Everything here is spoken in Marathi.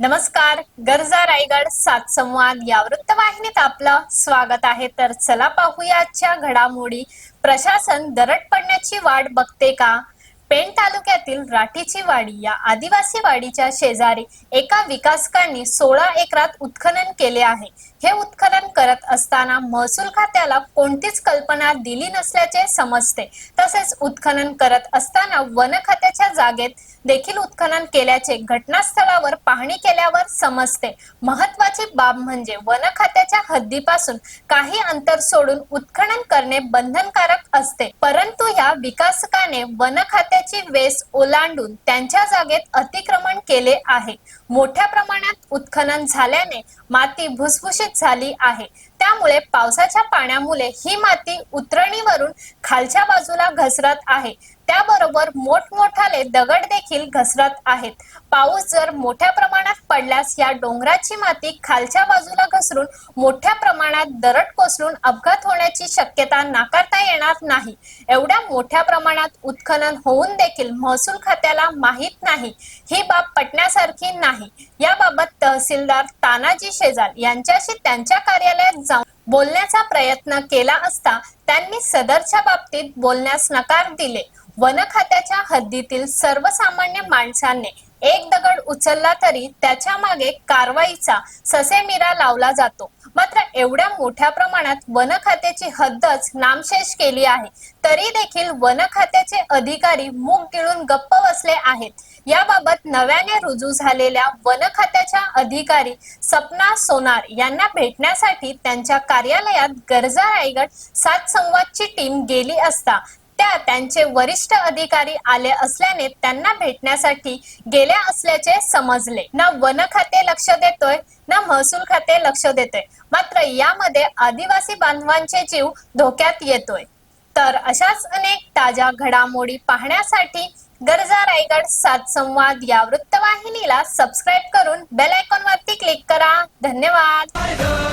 नमस्कार गरजा रायगड सात संवाद या वृत्तवाहिनीत आपलं स्वागत आहे. तर चला पाहूया आजच्या घडामोडी. प्रशासन दरड पडण्याची वाट बघते का? पेण तालुक्यातील राठीची वाडी या आदिवासी वाडीच्या शेजारी एका विकासकांनी सोळा एकरात उत्खनन केले आहे. हे उत्खनन करत असताना महसूल खात्याला कोणतीच कल्पना दिली नसल्याचे समजते. तसेच उत्खनन करत असताना वन खात्याच्या जागेत देखील उत्खनन केल्याचे घटनास्थळावर पाहणी केल्यावर समजते. महत्वाची बाब म्हणजे वन खात्याच्या हद्दीपासून काही अंतर सोडून उत्खनन करणे बंधनकारक असते. परंतु या विकासकाने वन खात्याची वेस ओलांडून त्यांच्या जागेत अतिक्रमण केले आहे. मोठ्या प्रमाणात उत्खनन झाल्याने माती भुसभुशीत झाली आहे. त्यामुळे पावसाच्या पाण्यामुळे ही माती उतरणीवरून खालच्या बाजूला घसरत आहे. त्याबरोबर मोठमोठाले दगड देखील घसरत आहेत. पाऊस जर मोठ्या प्रमाणात पडल्यास या डोंगराची माती खालच्या बाजूला घसरून मोठ्या प्रमाणात दरड कोसळून अपघात होण्याची शक्यता नाकारता येणार नाही. एवढ्या मोठ्या प्रमाणात उत्खनन होऊन देखील महसूल खात्याला माहीत नाही. ही बाब पटण्यासारखी नाही. याबाबत तहसीलदार तानाजी शेजाल यांच्याशी त्यांच्या कार्यालयात जाऊन बोलण्याचा प्रयत्न केला असता त्यांनी सदरच्या बाबतीत बोलण्यास नकार दिले. वन खात्याच्या हद्दीतील सर्वसामान्य माणसांनी एक दगड उचलला तरी त्याच्यामागे कारवाईचा ससेमिरा लावला जातो. मात्र एवढ्या मोठ्या प्रमाणात वन खात्याची हद्दच नामशेष केली आहे. तरी देखील वन खात्याचे अधिकारी मूग गिळून गप्प बसले आहेत. याबाबत नव्याने रुजू झालेल्या वन खात्याच्या अधिकारी सपना सोनार यांना भेटण्यासाठी त्यांच्या कार्यालयात गरजा रायगड सात संवादची टीम गेली असता त्या त्यांचे वरिष्ठ अधिकारी आले असल्याने त्यांना भेटण्यासाठी गेल्या असल्याचे समजले. ना वन खाते लक्ष देतोय ना महसूल खाते लक्ष देतोय. मात्र यामध्ये आदिवासी बांधवांचे जीव धोक्यात येतोय. तर अशाच अनेक ताज्या घडामोडी पाहण्यासाठी गरजा रायगड सात संवाद या वृत्तवाहिनीला सबस्क्राईब करून बेल आयकॉन वरती क्लिक करा. धन्यवाद.